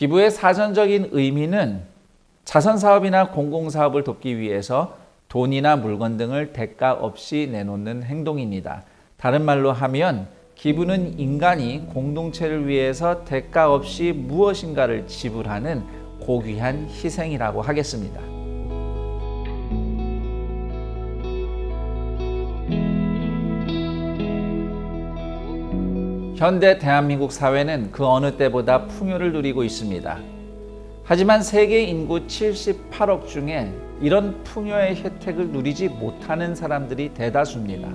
기부의 사전적인 의미는 자선 사업이나 공공 사업을 돕기 위해서 돈이나 물건 등을 대가 없이 내놓는 행동입니다. 다른 말로 하면 기부는 인간이 공동체를 위해서 대가 없이 무엇인가를 지불하는 고귀한 희생이라고 하겠습니다. 현대 대한민국 사회는 그 어느 때보다 풍요를 누리고 있습니다. 하지만 세계 인구 78억 중에 이런 풍요의 혜택을 누리지 못하는 사람들이 대다수입니다.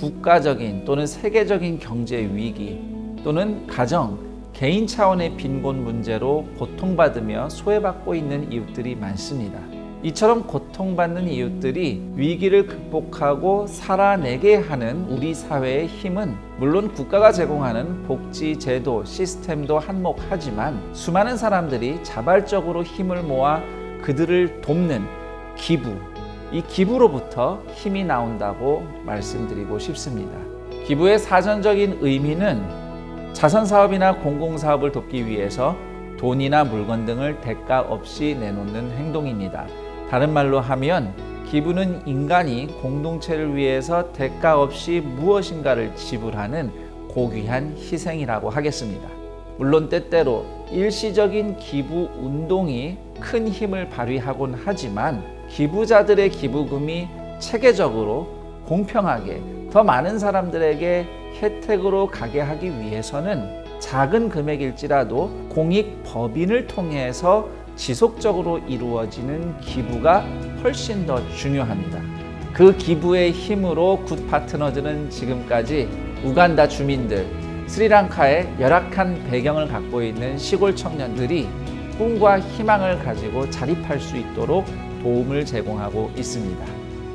국가적인 또는 세계적인 경제 위기 또는 가정, 개인 차원의 빈곤 문제로 고통받으며 소외받고 있는 이웃들이 많습니다. 이처럼 고통받는 이웃들이 위기를 극복하고 살아내게 하는 우리 사회의 힘은 물론 국가가 제공하는 복지 제도 시스템도 한몫하지만 수많은 사람들이 자발적으로 힘을 모아 그들을 돕는 기부 이 기부로부터 힘이 나온다고 말씀드리고 싶습니다. 기부의 사전적인 의미는 자선 사업이나 공공 사업을 돕기 위해서 돈이나 물건 등을 대가 없이 내놓는 행동입니다. 다른 말로 하면 기부는 인간이 공동체를 위해서 대가 없이 무엇인가를 지불하는 고귀한 희생이라고 하겠습니다. 물론 때때로 일시적인 기부 운동이 큰 힘을 발휘하곤 하지만 기부자들의 기부금이 체계적으로 공평하게 더 많은 사람들에게 혜택으로 가게 하기 위해서는 작은 금액일지라도 공익 법인을 통해서 지속적으로 이루어지는 기부가 훨씬 더 중요합니다. 그 기부의 힘으로 굿 파트너즈는 지금까지 우간다 주민들, 스리랑카의 열악한 배경을 갖고 있는 시골 청년들이 꿈과 희망을 가지고 자립할 수 있도록 도움을 제공하고 있습니다.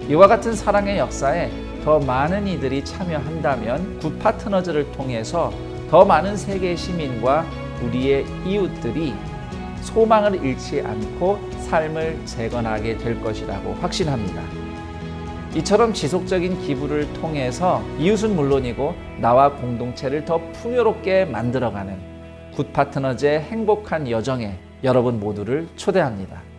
이와 같은 사랑의 역사에 더 많은 이들이 참여한다면 굿 파트너즈를 통해서 더 많은 세계 시민과 우리의 이웃들이 소망을 잃지 않고 삶을 재건하게 될 것이라고 확신합니다. 이처럼 지속적인 기부를 통해서 이웃은 물론이고 나와 공동체를 더 풍요롭게 만들어가는 굿 파트너즈의 행복한 여정에 여러분 모두를 초대합니다.